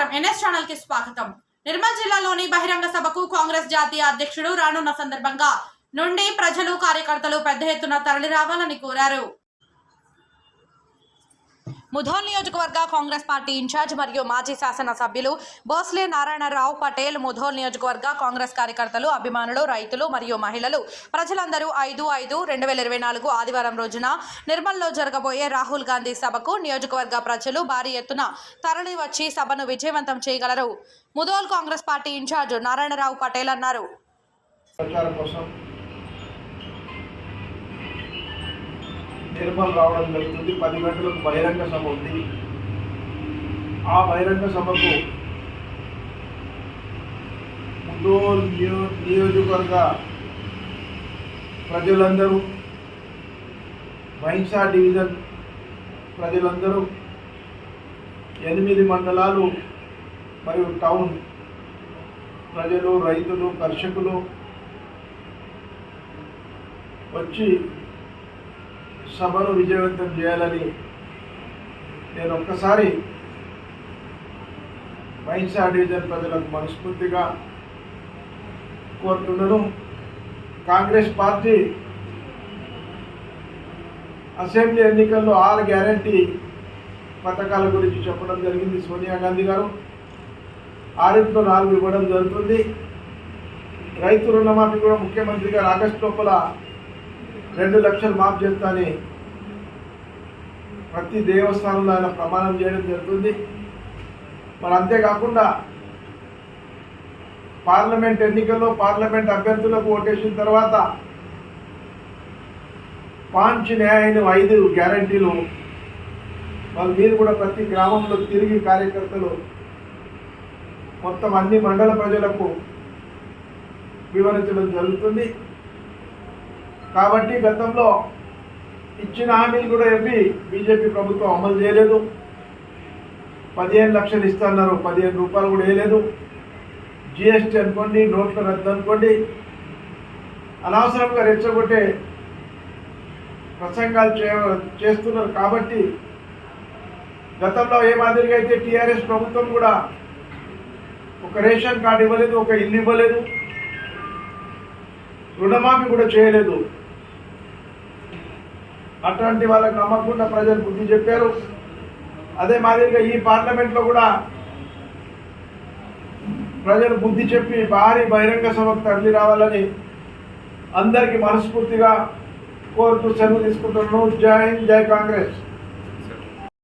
నమస్కారం. ఎన్ఎస్ ఛానల్కి స్వాగతం. నిర్మల్ జిల్లాలోని బహిరంగ సభకు కాంగ్రెస్ జాతీయ అధ్యక్షుడు రానున్న సందర్భంగా నుండి ప్రజలు కార్యకర్తలు పెద్ద ఎత్తున తరలి రావాలని కోరారు. ముధోల్ నియోజకవర్గ కాంగ్రెస్ పార్టీ ఇన్ఛార్జ్ మరియు మాజీ శాసన సభ్యులు బోస్లే నారాయణరావు పటేల్ ముధోల్ నియోజకవర్గ కాంగ్రెస్ కార్యకర్తలు అభిమానులు రైతులు మరియు మహిళలు. ప్రజలందరూ ఐదు ఐదు రెండు వేల ఇరవై నాలుగు ఆదివారం రోజున నిర్మల్లో జరగబోయే రాహుల్ గాంధీ సభకు నియోజకవర్గ ప్రజలు భారీ ఎత్తున తరలి వచ్చి సభను విజయవంతం చేయగలరు. ముధోల్ కాంగ్రెస్ పార్టీ ఇన్ఛార్జ్ నారాయణరావు పటేల్ అన్నారు. తిరుమల రావడం జరుగుతుంది. పది గంటలకు బహిరంగ సభ ఉంది. ఆ బహిరంగ సభకు ముందోల్ నియో నియోజకవర్గ ప్రజలందరూ మహింసా డివిజన్ ప్రజలందరూ ఎనిమిది మండలాలు మరియు టౌన్ ప్రజలు రైతులు కర్షకులు వచ్చి సభను విజయవంతం చేయాలని నేను ఒక్కసారి మహిళా డివిజన్ ప్రజలకు మనస్ఫూర్తిగా కోరుతున్నాను కాంగ్రెస్ పార్టీ అసెంబ్లీ ఎన్నికల్లో ఆరు గ్యారంటీ పథకాల గురించి చెప్పడం జరిగింది సోనియా గాంధీ గారు. ఆరింట్లో నాలుగు ఇవ్వడం జరుగుతుంది. రైతు రుణమాఫీ కూడా ముఖ్యమంత్రి గారు ఆగస్టు లోపల రెండు లక్షలు మాఫ్ చేస్తానని ప్రతి దేవస్థానంలో ఆయన ప్రమాణం చేయడం జరుగుతుంది. మరి అంతేకాకుండా పార్లమెంట్ ఎన్నికల్లో పార్లమెంట్ అభ్యర్థులకు ఓటేసిన తర్వాత పాంచ్ న్యాయను ఐదు గ్యారంటీలు వాళ్ళు మీరు కూడా ప్రతి గ్రామంలో తిరిగి కార్యకర్తలు మొత్తం అన్ని మండల ప్రజలకు వివరించడం జరుగుతుంది. కాబట్టి గతంలో ఇచ్చిన హామీలు కూడా చెప్పి బీజేపీ ప్రభుత్వం అమలు చేయలేదు. పదిహేను లక్షలు ఇస్తున్నారు పదిహేను రూపాయలు కూడా వేయలేదు. జిఎస్టీ అనుకోండి నోట్ల రద్దు అనుకోండి అనవసరంగా రెచ్చగొట్టే ప్రసంగాలు చే చేస్తున్నారు. కాబట్టి గతంలో ఏ మాదిరిగా అయితే టీఆర్ఎస్ ప్రభుత్వం కూడా ఒక రేషన్ కార్డు ఇవ్వలేదు ఒక ఇల్లు ఇవ్వలేదు రుణమాఫీ కూడా చేయలేదు. అటువంటి వాళ్ళకి నమ్మకుండా ప్రజలు బుద్ధి చెప్పారు. అదే మాదిరిగా ఈ పార్లమెంట్లో కూడా ప్రజలు బుద్ధి చెప్పి భారీ బహిరంగ సభకు తరలి రావాలని అందరికీ మనస్ఫూర్తిగా కోరుతూ సెలవు తీసుకుంటున్నాను. జై హింద్ జై కాంగ్రెస్.